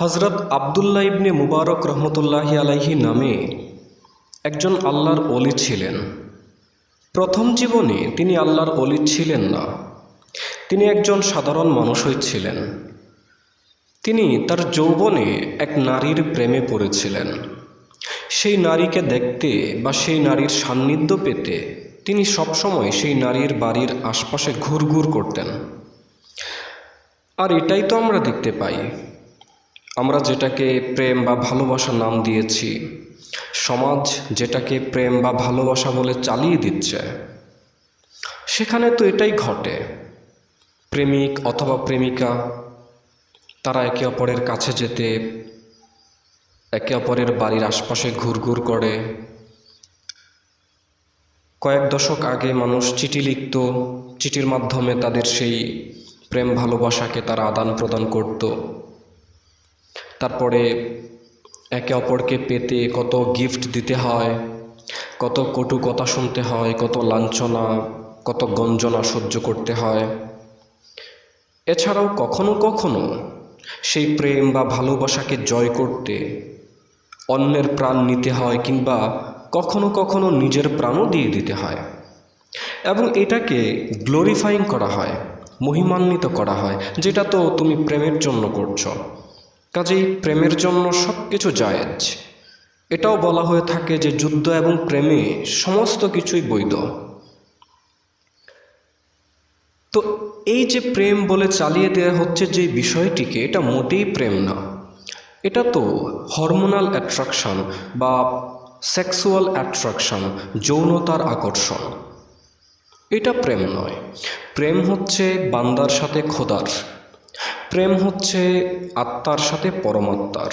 হজরত আবদুল্লাহ ইবনে মুবারক রহমতুল্লাহি আলাইহি নামে একজন আল্লাহর অলি ছিলেন। প্রথম জীবনে তিনি আল্লাহর অলি ছিলেন না। তিনি একজন সাধারণ মানুষই ছিলেন। তিনি তার যৌবনে এক নারীর প্রেমে পড়েছিলেন। সেই নারীকে দেখতে বা সেই নারীর সান্নিধ্য পেতে তিনি সবসময় সেই নারীর বাড়ির আশপাশে ঘুরঘুর করতেন। আর এটাই তো আমরা দেখতে পাই আমরা যেটাকে প্রেম বা ভালোবাসার নাম দিয়েছি, সমাজ যেটাকে প্রেম বা ভালোবাসা বলে চালিয়ে দিচ্ছে, সেখানে তো এটাই ঘটে। প্রেমিক অথবা প্রেমিকা, তারা একে অপরের কাছে যেতে, একে অপরের বাড়ির আশপাশে ঘুরঘুর করে। কয়েক দশক আগে মানুষ চিঠি লিখত, চিঠির মাধ্যমে তাদের সেই প্রেম ভালোবাসাকে তারা আদান প্রদান করত। তারপরে একে অপরকে পেতে কত গিফট দিতে হয়, কত কটু কথা শুনতে হয়, কত লাঞ্ছনা, কত গঞ্জনা সহ্য করতে হয়। এছাড়াও কখনো কখনো সেই প্রেম বা ভালোবাসাকে জয় করতে অন্যের প্রাণ নিতে হয় কিংবা কখনো কখনো নিজের প্রাণও দিয়ে দিতে হয় এবং এটাকে গ্লোরিফাইং করা হয়, মহিমান্বিত করা হয়, যেটা তো তুমি প্রেমের জন্য করছ। কাজেই প্রেমের জন্য সব কিছু জায়েজ। এটাও বলা হয়ে থাকে যে যুদ্ধ এবং প্রেমে সমস্ত কিছুই বৈধ। তো এই যে প্রেম বলে চালিয়ে দেওয়া হচ্ছে যে বিষয়টিকে, এটা মোটেই প্রেম না। এটা তো হরমোনাল অ্যাট্রাকশন বা সেক্সুয়াল অ্যাট্রাকশন, যৌনতার আকর্ষণ। এটা প্রেম নয়। প্রেম হচ্ছে বান্দার সাথে খোদার। প্রেম হচ্ছে আত্মার সাথে পরমাত্মার।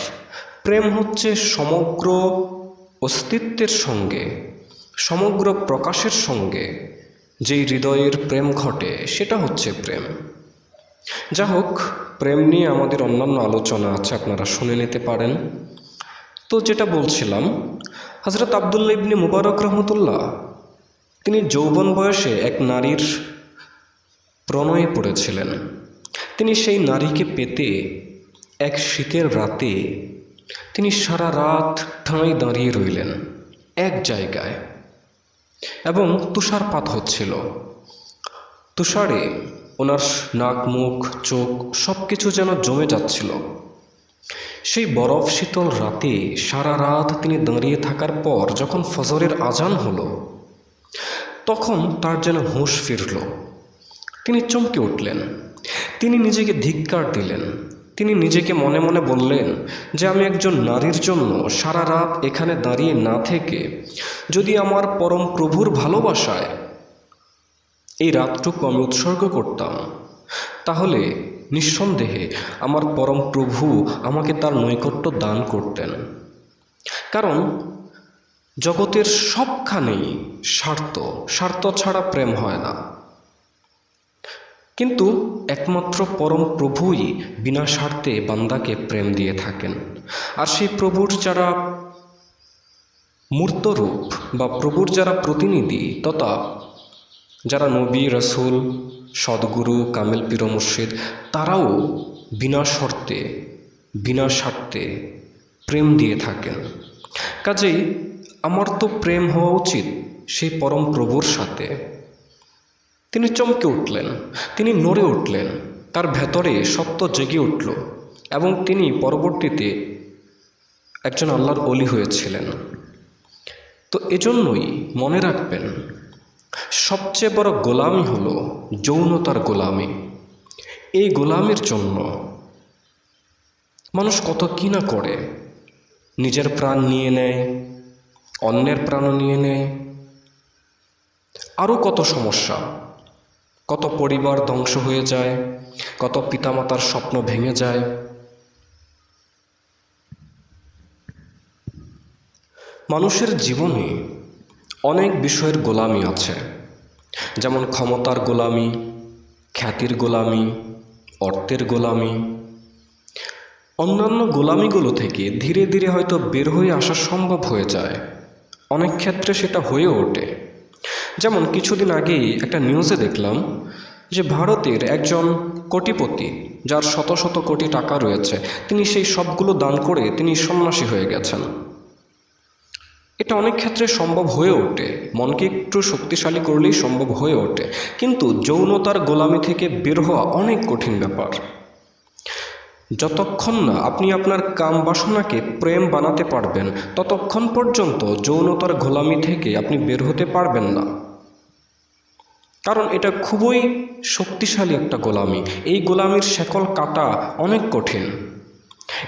প্রেম হচ্ছে সমগ্র অস্তিত্বের সঙ্গে, সমগ্র প্রকাশের সঙ্গে যেই হৃদয়ের প্রেম ঘটে, সেটা হচ্ছে প্রেম। যা হোক প্রেম নিয়ে আমাদের অন্যান্য আলোচনা আছে, আপনারা শুনে নিতে পারেন। তো যেটা বলছিলাম হজরত আবদুল্লা ইবনে মুবারক রহমতুল্লাহ, তিনি যৌবন বয়সে এক নারীর প্রণয়ে পড়েছিলেন। তিনি সেই নারীকে পেতে এক শীতের রাতে তিনি সারা রাত ঠাঁই দাঁড়িয়ে রইলেন, এক জায়গায়। এবং তুষারপাত হচ্ছিল। তুষারে ওনার নাক, মুখ, চোখ সব কিছু যেন জমে যাচ্ছিল। সেই বরফ শীতল রাতে সারা রাত তিনি দাঁড়িয়ে থাকার পর যখন ফজরের আজান হলো, তখন তার যেন হুঁশ ফিরল। তিনি চমকে উঠলেন। তিনি নিজেকে ধিক্কার দিলেন। তিনি নিজেকে মনে মনে বললেন, যে আমি একজন নারীর জন্য সারা রাত এখানে দাঁড়িয়ে না থেকে যদি আমার পরম প্রভুর ভালোবাসায় এই রাতটুকু আমি উৎসর্গ করতাম, তাহলে নিঃসন্দেহে আমার পরম প্রভু আমাকে তার নৈকট্য দান করতেন। কারণ জগতের সবখানেই স্বার্থ স্বার্থ ছাড়া প্রেম হয় না। কিন্তু একমাত্র পরম প্রভুই বিনা স্বার্থে বান্দাকে প্রেম দিয়ে থাকেন। আর সেই প্রভুর যারা মূর্তরূপ বা প্রভুর যারা প্রতিনিধি, তথা যারা নবী, রসুল, সদ্গুরু, কামেল, পীর মুর্শিদ, তারাও বিনা শর্তে বিনা স্বার্থে প্রেম দিয়ে থাকেন। কাজেই আমার তো প্রেম হওয়া উচিত সেই পরম প্রভুর সাথে। তিনি চমকে উঠলেন, তিনি নড়ে উঠলেন, তার ভেতরে সত্য জেগে উঠল এবং তিনি পরবর্তীতে একজন আল্লাহর অলি হয়েছিলেন। তো এজন্যই মনে রাখবেন, সবচেয়ে বড় গোলামি হলো যৌনতার গোলামি। এই গোলামির জন্য মানুষ কত কি না করে। নিজের প্রাণ নিয়ে নেয়, অন্যের প্রাণও নিয়ে নেয়। আরও কত সমস্যা। কত পরিবার ধ্বংস হয়ে যায়, কত পিতামাতার স্বপ্ন ভেঙে যায়। মানুষের জীবনে অনেক বিষয়ের গোলামি আছে, যেমন ক্ষমতার গোলামি, খ্যাতির গোলামি, অর্থের গোলামি। অন্যান্য গোলামিগুলো থেকে ধীরে ধীরে হয়তো বের হয়ে আসা সম্ভব হয়ে যায়। অনেক ক্ষেত্রে সেটা হয়ে ওঠে। যেমন কিছুদিন আগেই একটা নিউজে দেখলাম যে ভারতের একজন কোটিপতি, যার শত শত কোটি টাকা রয়েছে, তিনি সেই সবগুলো দান করে তিনি সন্ন্যাসী হয়ে গেছেন। এটা অনেক ক্ষেত্রে সম্ভব হয়ে ওঠে। মনকে একটু শক্তিশালী করলেই সম্ভব হয়ে ওঠে। কিন্তু যৌনতার গোলামি থেকে বের হওয়া অনেক কঠিন ব্যাপার। যতক্ষণ না আপনি আপনার কাম বাসনাকে প্রেম বানাতে পারবেন, ততক্ষণ পর্যন্ত যৌনতার গোলামি থেকে আপনি বের হতে পারবেন না। কারণ এটা খুবই শক্তিশালী একটা গোলামি। এই গোলামির শেকল কাটা অনেক কঠিন।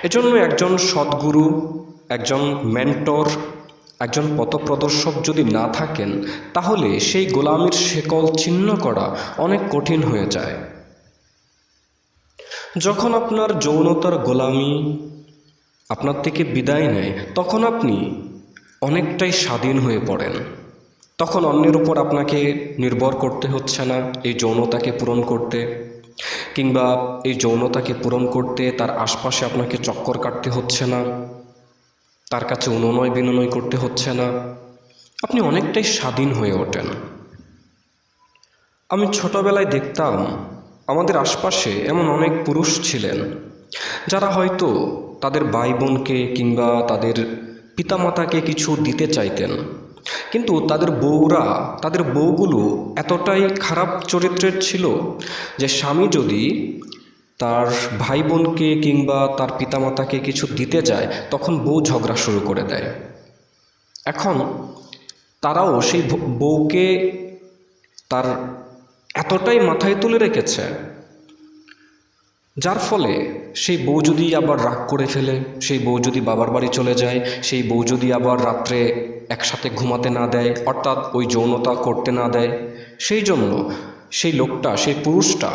এজন্য একজন সদ্গুরু, একজন মেন্টর, একজন পথপ্রদর্শক যদি না থাকেন, তাহলে সেই গোলামির শেকল ছিন্ন করা অনেক কঠিন হয়ে যায়। যখন আপনার যৌনতার গোলামি আপনার থেকে বিদায় নেয়, তখন আপনি অনেকটাই স্বাধীন হয়ে পড়েন। তখন অন্যের উপর আপনাকে নির্ভর করতে হচ্ছে না এই যৌনতাকে পূরণ করতে, কিংবা এই যৌনতাকে পূরণ করতে তার আশপাশে আপনাকে চক্কর কাটতে হচ্ছে না, তার কাছে অনুনয় বিনয় করতে হচ্ছে না। আপনি অনেকটাই স্বাধীন হয়ে ওঠেন। আমি ছোটবেলায় দেখতাম আমাদের আশপাশে এমন অনেক পুরুষ ছিলেন, যারা হয়তো তাদের ভাই বোনকে কিংবা তাদের পিতামাতাকে কিছু দিতে চাইতেন। কিন্তু তাদের বউরা, তাদের বউগুলো এতটাই খারাপ চরিত্রের ছিল যে স্বামী যদি তার ভাই বোনকে কিংবা তার পিতামাতাকে কিছু দিতে যায়, তখন বউ ঝগড়া শুরু করে দেয়। এখন তারাও সেই বউকে তার এতটাই মাথায় তুলে রেখেছে, যার ফলে সেই বউ যদি আবার রাগ করে ফেলে, সেই বউ যদি বাবার বাড়ি চলে যায়, সেই বউ যদি আবার রাত্রে একসাথে ঘুমাতে না দেয়, অর্থাৎ ওই যৌনতা করতে না দেয়, সেই জন্য সেই লোকটা, সেই পুরুষটা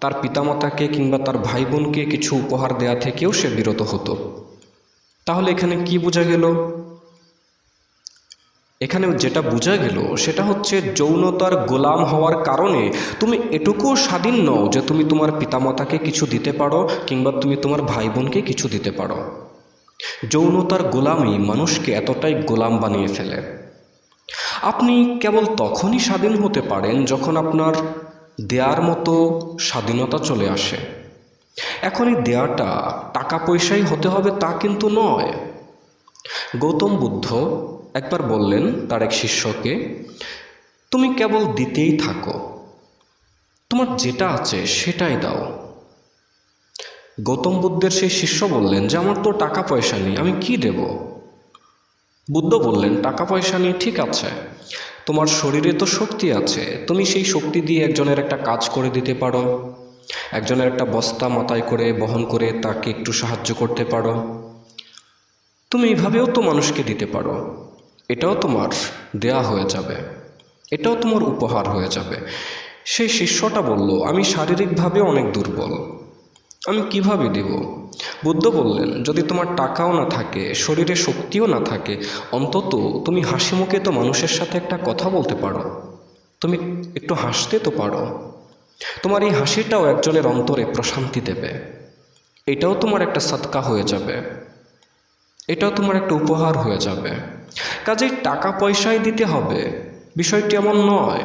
তার পিতামাতাকে কিংবা তার ভাই বোনকে কিছু উপহার দেয়া থেকেও সে বিরত হতো। তাহলে এখানে কি বোঝা গেল? এখানে যেটা বোঝা গেল, সেটা হচ্ছে যৌনতার গোলাম হওয়ার কারণে তুমি এটুকুও স্বাধীন নও যে তুমি তোমার পিতামাতাকে কিছু দিতে পারো কিংবা তুমি তোমার ভাই বোনকে কিছু দিতে পারো। যৌনতার গোলামি মানুষকে এতটাই গোলাম বানিয়ে ফেলে। আপনি কেবল তখনই স্বাধীন হতে পারেন যখন আপনার দেয়ার মতো স্বাধীনতা চলে আসে। এখন এই দেয়াটা টাকা পয়সাই হতে হবে তা কিন্তু নয়। গৌতম বুদ্ধ একবার বললেন তার এক শিষ্যকে, তুমি কেবল দিতেই থাকো। তোমার যেটা আছে সেটাই দাও। গৌতম বুদ্ধের সেই শিষ্য বললেন, যে আমার তো টাকা পয়সা নেই, আমি কি দেব? বুদ্ধ বললেন টাকা পয়সা নেই ঠিক আছে, তোমার শরীরে তো শক্তি আছে, তুমি সেই শক্তি দিয়ে একজনের একটা কাজ করে দিতে পারো, একজনের একটা বস্তা মাথায় করে বহন করে তাকে একটু সাহায্য করতে পারো। তুমি এইভাবেও তো মানুষকে দিতে পারো। এটাও তোমার দেয়া হয়ে যাবে। এটাও তোমার উপহার হয়ে যাবে। সেই শিষ্যটা বলল, আমি শারীরিকভাবে অনেক দুর্বল। আমি কীভাবে দেব? বুদ্ধ বললেন, যদি তোমার টাকাও না থাকে, শরীরে শক্তিও না থাকে, অন্তত তুমি হাসি মুখে তো মানুষের সাথে একটা কথা বলতে পারো। তুমি একটু হাসতে তো পারো। তোমার এই হাসিটাও একজনের অন্তরে প্রশান্তি দেবে। এটাও তোমার একটা সৎকা হয়ে যাবে। এটাও তোমার একটা উপহার হয়ে যাবে। কাজেই টাকা পয়সাই দিতে হবে। বিষয়টি এমন নয়।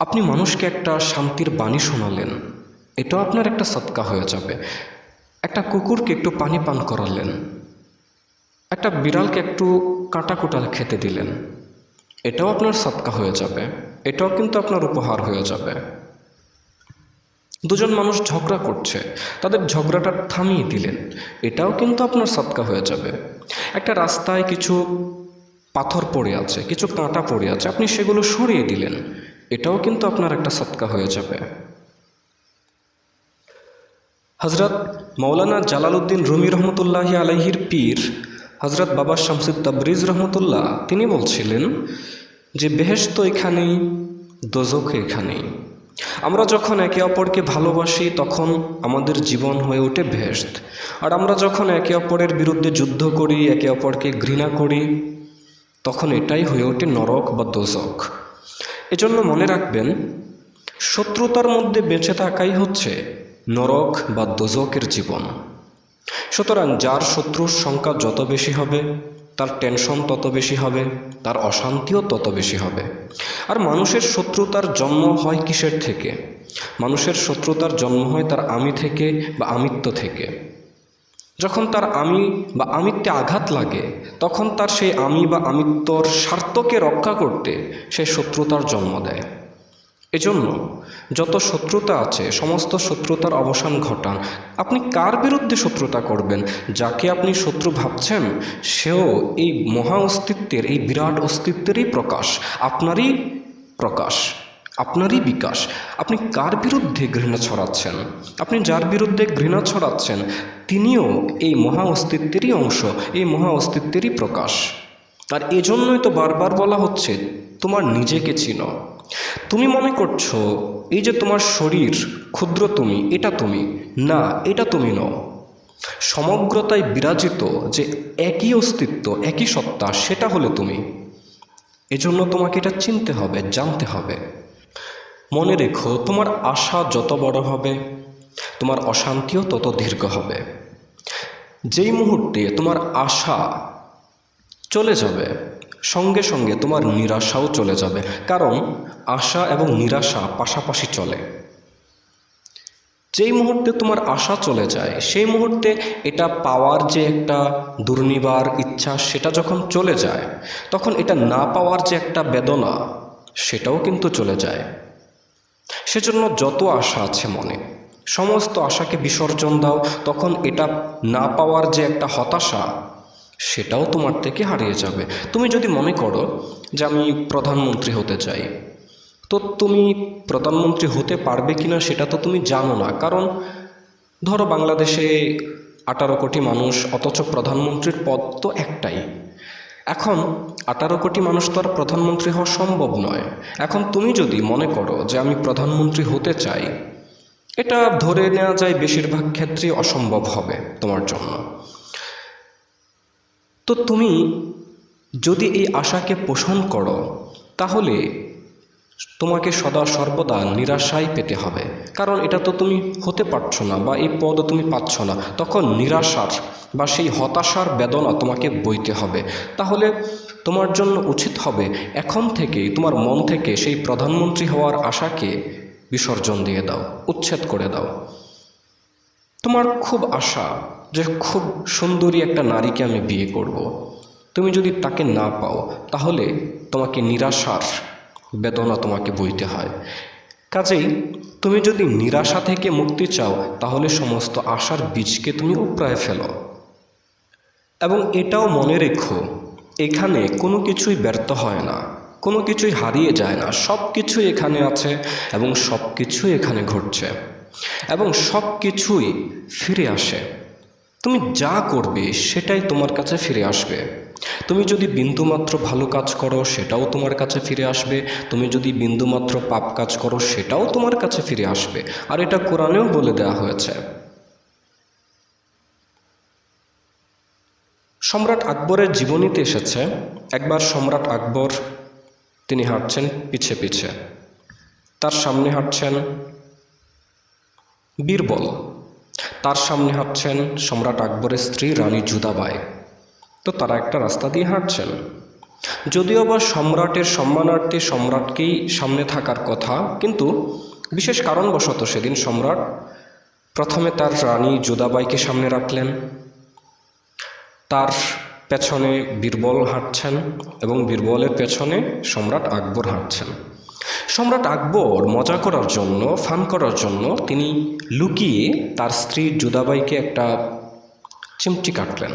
আপনি মানুষকে একটা শান্তির বাণী শোনালেন। এটাও আপনার একটা সৎকা হয়ে যাবে। একটা কুকুরকে একটু পানি পান করালেন। একটা বিড়ালকে একটু কাঁটা কুটাল খেতে দিলেন। এটাও আপনার সৎকা হয়ে যাবে। এটাও কিন্তু আপনার উপহার হয়ে যাবে। দুজন মানুষ ঝগড়া করছে। তাদের ঝগড়াটা থামিয়ে দিলেন। এটাও কিন্তু আপনার সৎকা হয়ে যাবে। একটা রাস্তায় কিছু পাথর পড়ে আছে, কিছু কাঁটা পড়ে আছে, আপনি সেগুলো সরিয়ে দিলেন, এটাও কিন্তু আপনার একটা সৎকা হয়ে যাবে। হজরত মৌলানা জালালউদ্দিন রুমি রহমতুল্লাহ আলাইহির পীর হজরত বাবা শামসুদ তাবরিজ রহমতুল্লাহ, তিনি বলছিলেন যে, বেহেশত এখানেই দোজক এখানেই। আমরা যখন একে অপরকে ভালোবাসি, তখন আমাদের জীবন হয়ে ওঠে বেহেশত আর আমরা যখন একে অপরের বিরুদ্ধে যুদ্ধ করি, একে অপরকে ঘৃণা করি, তখন এটাই হয়ে ওঠে নরক বা দোজক। এজন্য মনে রাখবেন, শত্রুতার মধ্যে বেঁচে থাকাই হচ্ছে নরক বা দোজকের জীবন। সুতরাং যার শত্রুর সংখ্যা যত বেশি হবে তার টেনশন তত বেশি হবে, তার অশান্তিও তত বেশি হবে। আর মানুষের শত্রুতার জন্ম হয় কিসের থেকে? মানুষের শত্রুতার জন্ম হয় তার আমি থেকে বা আমিত্ব থেকে। যখন তার আমি বা আমিত্বে আঘাত লাগে, তখন তার সেই আমি বা আমিত্বর স্বার্থকে রক্ষা করতে সে শত্রুতার জন্ম দেয়। এজন্য যত শত্রুতা আছে, সমস্ত শত্রুতার অবসান ঘটান। আপনি কার বিরুদ্ধে শত্রুতা করবেন? যাকে আপনি শত্রু ভাবছেন, সেও এই মহা অস্তিত্বের, এই বিরাট অস্তিত্বেরই প্রকাশ। আপনারই প্রকাশ, আপনারই বিকাশ। আপনি কার বিরুদ্ধে ঘৃণা ছড়াচ্ছেন? আপনি যার বিরুদ্ধে ঘৃণা ছড়াচ্ছেন, তিনিও এই মহা অস্তিত্বেরই অংশ, এই মহা অস্তিত্বেরই প্রকাশ। আর এজন্যই তো বারবার বলা হচ্ছে, তোমার নিজেকে চিনো। তুমি মনে করছ, এই যে তোমার শরীর, ক্ষুদ্র তুমি, এটা তুমি, না, এটা তুমি নও। সমগ্রতায় বিরাজিত যে একই অস্তিত্ব, একই সত্তা, সেটা হলে তুমি। এজন্য তোমাকে এটা চিনতে হবে, জানতে হবে। মনে রেখো, তোমার আশা যত বড় হবে, তোমার অশান্তিও তত দীর্ঘ হবে। যেই মুহূর্তে তোমার আশা চলে যাবে সঙ্গে সঙ্গে তোমার নিরাশাও চলে যাবে, কারণ আশা এবং নিরাশা পাশাপাশি চলে। যেই মুহূর্তে তোমার আশা চলে যায়, সেই মুহূর্তে এটা পাওয়ার যে একটা দুর্নিবার ইচ্ছা, সেটা যখন চলে যায়, তখন এটা না পাওয়ার যে একটা বেদনা, সেটাও কিন্তু চলে যায়। সেজন্য যত আশা আছে মনে, সমস্ত আশাকে বিসর্জন দাও, তখন এটা না পাওয়ার যে একটা হতাশা সেটাও তোমার থেকে হারিয়ে যাবে। তুমি যদি মনে করো যে আমি প্রধানমন্ত্রী হতে চাই, তো তুমি প্রধানমন্ত্রী হতে পারবে কিনা সেটা তো তুমি জানো না। কারণ ধরো বাংলাদেশে আঠারো কোটি মানুষ, অথচ প্রধানমন্ত্রীর পদ তো একটাই। এখন আঠারো কোটি মানুষ তো আর প্রধানমন্ত্রী হওয়া সম্ভব নয়। এখন তুমি যদি মনে করো যে আমি প্রধানমন্ত্রী হতে চাই, এটা ধরে নেওয়া যায় বেশিরভাগ ক্ষেত্রেই অসম্ভব হবে তোমার জন্য। তো তুমি যদি এই আশাকে পোষণ করো, তাহলে তোমাকে সদা সর্বদা নিরাশাই পেতে হবে। কারণ এটা তো তুমি হতে পারছ না বা এই পদ তুমি পাচ্ছ না। তখন নিরাশার বা সেই হতাশার বেদনা তোমাকে বইতে হবে। তাহলে তোমার জন্য উচিত হবে এখন থেকেই তোমার মন থেকে সেই প্রধানমন্ত্রী হওয়ার আশাকে বিসর্জন দিয়ে দাও, উচ্ছেদ করে দাও। তোমার খুব আশা যে খুব সুন্দরী একটা নারীকে আমি বিয়ে করব। তুমি যদি তাকে না পাও, তাহলে তোমাকে নিরাশার বেদনা তোমাকে বইতে হয়। কাজেই তুমি যদি নিরাশা থেকে মুক্তি চাও, তাহলে সমস্ত আশার বীজকে তুমি উপড়ায় ফেলো। এবং এটাও মনে রেখো, এখানে কোনো কিছুই ব্যর্থ হয় না, কোনো কিছুই হারিয়ে যায় না, সব কিছুই এখানে আছে এবং সব কিছুই এখানে ঘটছে। এবং সব কিছুই ফিরে আসে। তুমি যা করবে সেটাই তোমার কাছে ফিরে আসবে। তুমি যদি বিন্দুমাত্র ভালো কাজ করো, সেটাও তোমার কাছে ফিরে আসবে। তুমি যদি বিন্দুমাত্র পাপ কাজ করো, সেটাও তোমার কাছে ফিরে আসবে। আর এটা কোরআনেও বলে দেওয়া হয়েছে। সম্রাট আকবরের জীবনীতে এসেছে। একবার সম্রাট আকবর, তিনি হাঁটছেন পিছে পিছে। তার সামনে হাঁটছেন বীরবল। তার সামনে হাঁটছেন সম্রাট আকবরের স্ত্রী রানী জুদাবাই তো তারা একটা রাস্তা দিয়ে হাঁটছেন। যদিও বা সম্রাটের সম্মানার্থে সম্রাটকেই সামনে থাকার কথা, কিন্তু বিশেষ কারণবশত সেদিন সম্রাট প্রথমে তার রানী জুদাবাইকে সামনে রাখলেন। তার পেছনে বীরবল হাঁটছেন এবং বীরবলের পেছনে সম্রাট আকবর হাঁটছেন। সম্রাট আকবর মজা করার জন্য, ফান করার জন্য তিনি লুকিয়ে তার স্ত্রী জুদাবাইকে একটা চিমটি কাটলেন।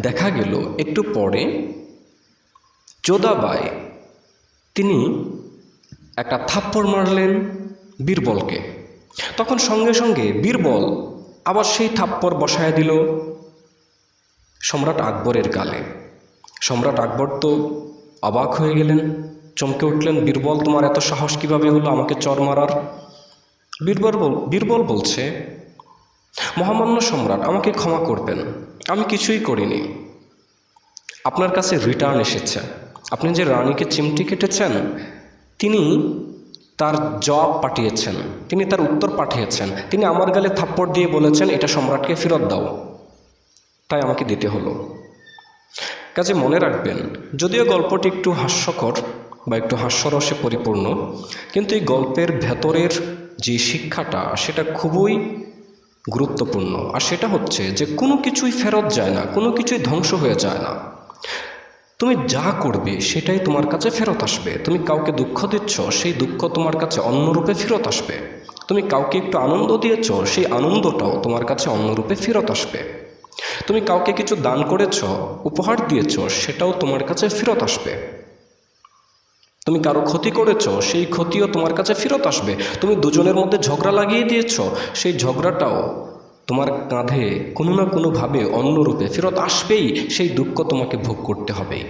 দেখা গেল একটু পরে যোদাবাই তিনি একটা থাপ্পড় মারলেন বীরবলকে। তখন সঙ্গে সঙ্গে বীরবল আবার সেই থাপ্পড় বসায় দিল সম্রাট আকবরের গালে। সম্রাট আকবর তো অবাক হয়ে গেলেন। চমকে উঠলেন, বীরবল, তোমার এত সাহস কীভাবে হলো আমাকে চর মারার? বীরবল বল, বীরবল বলছে, মহামান্য সম্রাট, আমাকে ক্ষমা করবেন, আমি কিছুই করিনি। আপনার কাছে রিটার্ন এসেছে। আপনি যে রানীকে চিমটি কেটেছেন, তিনি তার জবাব পাঠিয়েছেন, তিনি তার উত্তর পাঠিয়েছেন, তিনি আমার গালে থাপ্পড় দিয়ে বলেছেন, এটা সম্রাটকে ফেরত দাও। তাই আমাকে দিতে হলো। কাজে মনে রাখবেন, যদিও গল্পটি একটু হাস্যকর বা একটু হাস্যরসে পরিপূর্ণ। কিন্তু এই গল্পের ভেতরের যে শিক্ষাটা, সেটা খুবই গুরুত্বপূর্ণ। আর সেটা হচ্ছে যে কোনো কিছুই ফেরত যায় না, কোনো কিছুই ধ্বংস হয়ে যায় না। তুমি যা করবে, সেটাই তোমার কাছে ফেরত আসবে। তুমি কাউকে দুঃখ দিচ্ছ, সেই দুঃখ তোমার কাছে অন্যরূপে ফেরত আসবে। তুমি কাউকে একটু আনন্দ দিয়েছ, সেই আনন্দটাও তোমার কাছে অন্যরূপে ফেরত আসবে। তুমি কাউকে কিছু দান করেছ, উপহার দিয়েছ, সেটাও তোমার কাছে ফেরত আসবে। তুমি কারও ক্ষতি করেছ, সেই ক্ষতিও তোমার কাছে ফেরত আসবে। তুমি দুজনের মধ্যে ঝগড়া লাগিয়ে দিয়েছ, সেই ঝগড়াটাও তোমার কাঁধে কোনো না কোনোভাবে অন্যরূপে ফেরত আসবেই, সেই দুঃখ তোমাকে ভোগ করতে হবেই।